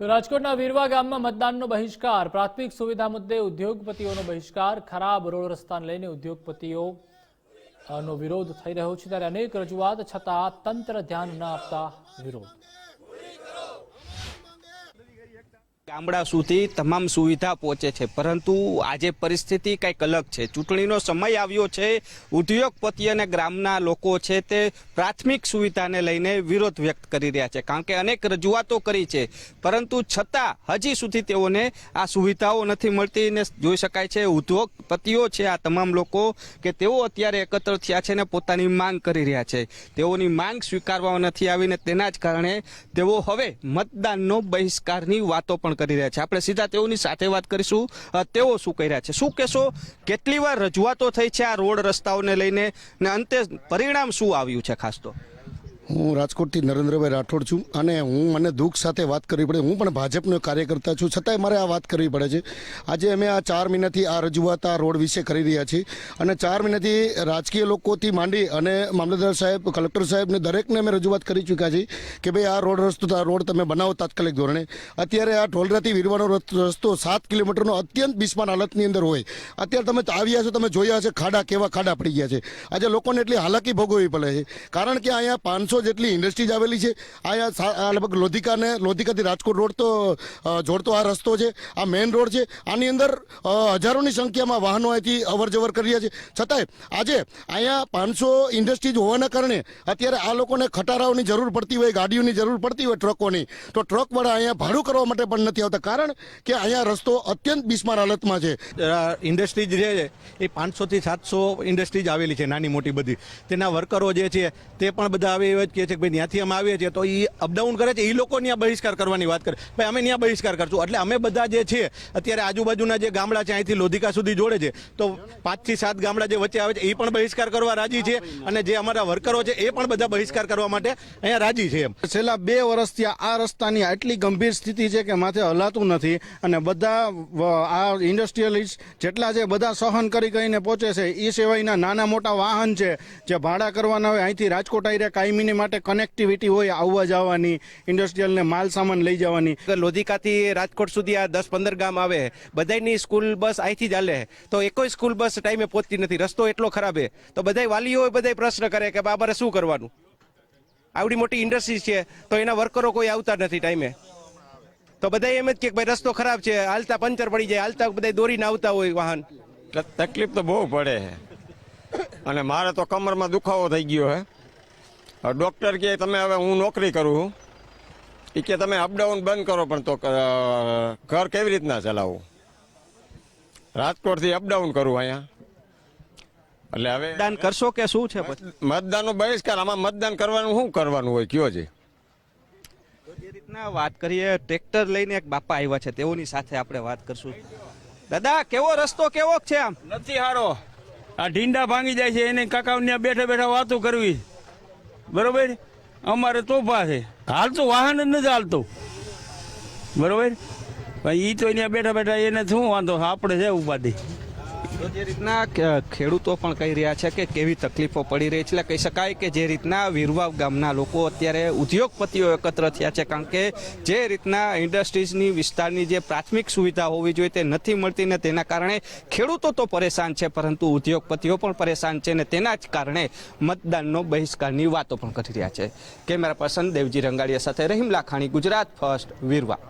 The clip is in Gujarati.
તો રાજકોટના વીરવા ગામમાં મતદાનનો બહિષ્કાર, પ્રાથમિક સુવિધા મુદ્દે ઉદ્યોગપતિઓનો બહિષ્કાર, ખરાબ રોડ રસ્તાને લઈને ઉદ્યોગપતિઓ નો વિરોધ થઈ રહ્યો છે. ત્યારે અનેક રજૂઆત, છતાં તંત્ર ધ્યાન ન આપતા વિરોધ. ગામડા સુધી તમામ સુવિધા પહોંચે છે. પરંતુ આજે પરિસ્થિતિ કંઈક અલગ છે. ચૂંટણીનો સમય આવ્યો છે. ઉદ્યોગપતિ અને ગ્રામના લોકો છે તે પ્રાથમિક સુવિધાને લઈને વિરોધ વ્યક્ત કરી રહ્યા છે. કારણ કે અનેક રજૂઆતો કરી છે. પરંતુ છતાં હજી સુધી તેઓને આ સુવિધાઓ નથી મળતી ને જોઈ શકાય છે. ઉદ્યોગપતિઓ છે આ તમામ લોકો કે તેઓ અત્યારે એકત્ર થયા છે ને પોતાની માંગ કરી રહ્યા છે. તેઓની માંગ સ્વીકારવામાં નથી આવીને તેના જ કારણે તેઓ હવે મતદાનનો બહિષ્કારની વાતો પણ કરી રહ્યા છે. આપણે સીધા તેઓની સાથે વાત કરીશું. તેઓ શું કહી રહ્યા છે? શું કહેશો? કેટલી વાર રજૂઆતો થઈ છે આ રોડ રસ્તાઓને લઈને? ને અંતે પરિણામ શું આવ્યું છે ખાસ તો? હું રાજકોટથી નરેન્દ્રભાઈ રાઠોડ છું અને હું મને દુઃખ સાથે વાત કરવી પડે. હું પણ ભાજપનો કાર્યકર્તા છું, છતાંય મારે આ વાત કરવી પડે છે. આજે અમે આ ચાર મહિનાથી આ રજૂઆત, આ રોડ વિશે કરી રહ્યા છીએ અને ચાર મહિનાથી રાજકીય લોકોથી માંડી અને મામલતદાર સાહેબ, કલેક્ટર સાહેબને દરેકને અમે રજૂઆત કરી ચૂક્યા છીએ કે ભાઈ આ રોડ રસ્તો, આ રોડ તમે બનાવો તાત્કાલિક ધોરણે. અત્યારે આ ઢોલરાથી વીરવાનો રસ્તો- સાત કિલોમીટરનો અત્યંત બિસ્માન હાલતની અંદર હોય. અત્યારે તમે આવ્યા છો, તમે જોયા હશે ખાડા કેવા ખાડા પડી ગયા છે. આજે લોકોને એટલી હાલાકી ભોગવવી પડે છે. કારણ કે અહીંયા પાંચસો જેટલી ઇન્ડસ્ટ્રીઝ આવેલી છે. આ લગભગ લોધિકાને લોધિકાથી રાજકોટ રોડ તો જોડતો આ રસ્તો છે. આ મેઇન રોડ છે. આની અંદર હજારોની સંખ્યામાં વાહનો અહીંથી અવર જવર કરી રહ્યા છે. છતાંય આજે અહીંયા પાંચસો ઇન્ડસ્ટ્રીઝ હોવાના કારણે અત્યારે આ લોકોને ખટારાઓની જરૂર પડતી હોય, ગાડીઓની જરૂર પડતી હોય ટ્રકોની, તો ટ્રકવાળા અહીંયા ભાડું કરવા માટે પણ નથી આવતા. કારણ કે અહીંયા રસ્તો અત્યંત બિસ્માર હાલતમાં છે. ઇન્ડસ્ટ્રીઝ જે છે, એ પાંચસોથી સાતસો ઇન્ડસ્ટ્રીઝ આવેલી છે, નાની મોટી બધી. તેના વર્કરો જે છે, તે પણ બધા આવે જ કહે છે કે ભાઈ ત્યાંથી અમે આવીએ છીએ, તો એ અપડાઉન કરે છે. એ લોકો ત્યાં બહિષ્કાર કરવાની વાત કરે. ભાઈ, અમે ત્યાં બહિષ્કાર કરશું. એટલે અમે બધા જે છે, અત્યારે આજુબાજુના જે ગામડા છે, અહીંથી લોધિકા સુધી જોડે છે, તો પાંચથી સાત ગામડા જે વચ્ચે આવે છે એ પણ બહિષ્કાર કરવા રાજી છે અને જે અમારા વર્કરો છે, એ પણ બધા બહિષ્કાર કરવા માટે અહીંયા રાજી છે એમ. છેલ્લા બે વર્ષથી આ રસ્તાની આટલી ગંભીર સ્થિતિ છે કે માથે હલાતું નથી અને બધા આ ઇન્ડસ્ટ્રીયલિસ્ટ જેટલા છે બધા સહન કરી કરીને પહોંચે છે એ સિવાયના નાના મોટા વાહન છે, જે ભાડા કરવાના હોય, અહીંથી રાજકોટ આવીને કાયમીની માટે કનેક્ટિવિટી હોય આવવા જવાની ઇન્ડસ્ટ્રીયલને માલ સામાન લઈ જવાની. લોધિકાથી રાજકોટ સુધી આ દસ પંદર ગામ આવે બધાયની સ્કૂલ બસ અહીંથી જ હાલે. તો એકોય સ્કૂલ બસ ટાઈમે પહોંચતી નથી. રસ્તો એટલો ખરાબ છે. તો બધાય વાલીઓ બધા પ્રશ્ન કરે કે બાબરે શું કરવાનું? આવડી મોટી ઇન્ડસ્ટ્રી છે. તો એના વર્કરો કોઈ આવતા નથી ટાઈમે તો બધા એમ જ કે ભાઈ રસ્તો ખરાબ છે. હાલતા પંચર પડી જાય. હાલતા બધા દોરીને આવતા હોય વાહન. તકલીફ તો બહુ પડે અને મારે તો કમરમાં દુખાવો થઈ ગયો હે ડૉક્ટર કહે તમે હવે હું નોકરી કરું છું. એ કે તમે અપડાઉન બંધ કરો પણ તો ઘર કેવી રીતના ચલાવવું રાજકોટથી અપડાઉન કરું અહીંયા. એટલે હવે મતદાન કરશો કે શું છે મતદાનનો બહિષ્કાર આમાં મતદાન કરવાનું શું કરવાનું હોય કયો છે? જે રીતના વાત કરીએ ટ્રેક્ટર લઈને એક બાપા આવ્યા છે તેઓની સાથે આપણે વાત કરશું. દાદા કેવો રસ્તો કેવો છે આમ? નથી હારો. આ ઢીંડા ભાંગી જાય છે એને કાકા ત્યાં બેઠા બેઠા વાતો કરવી. બરોબર? અમારે તોફા છે. હાલતું, વાહન જ નથી હાલતું. બરોબર? એ તો અહીંયા બેઠા બેઠા એને શું વાંધો? આપણે છે ઉપાધિ. જે રીતના ખેડૂતો પણ કહી રહ્યા છે કે કેવી તકલીફો પડી રહી છે. એટલે કહી શકાય કે જે રીતના વીરવાવ ગામના લોકો અત્યારે ઉદ્યોગપતિઓ એકત્ર થયા છે, કારણ કે જે રીતના ઇન્ડસ્ટ્રીઝની વિસ્તારની જે પ્રાથમિક સુવિધા હોવી જોઈએ તે નથી મળતી ને તેના કારણે ખેડૂતો તો પરેશાન છે, પરંતુ ઉદ્યોગપતિઓ પણ પરેશાન છે ને તેના જ કારણે મતદાનનો બહિષ્કારની વાતો પણ કરી રહ્યા છે. કેમેરા પર્સન દેવજી રંગાડિયા સાથે રહીમ લાખાણી, ગુજરાત ફર્સ્ટ, વીરવા.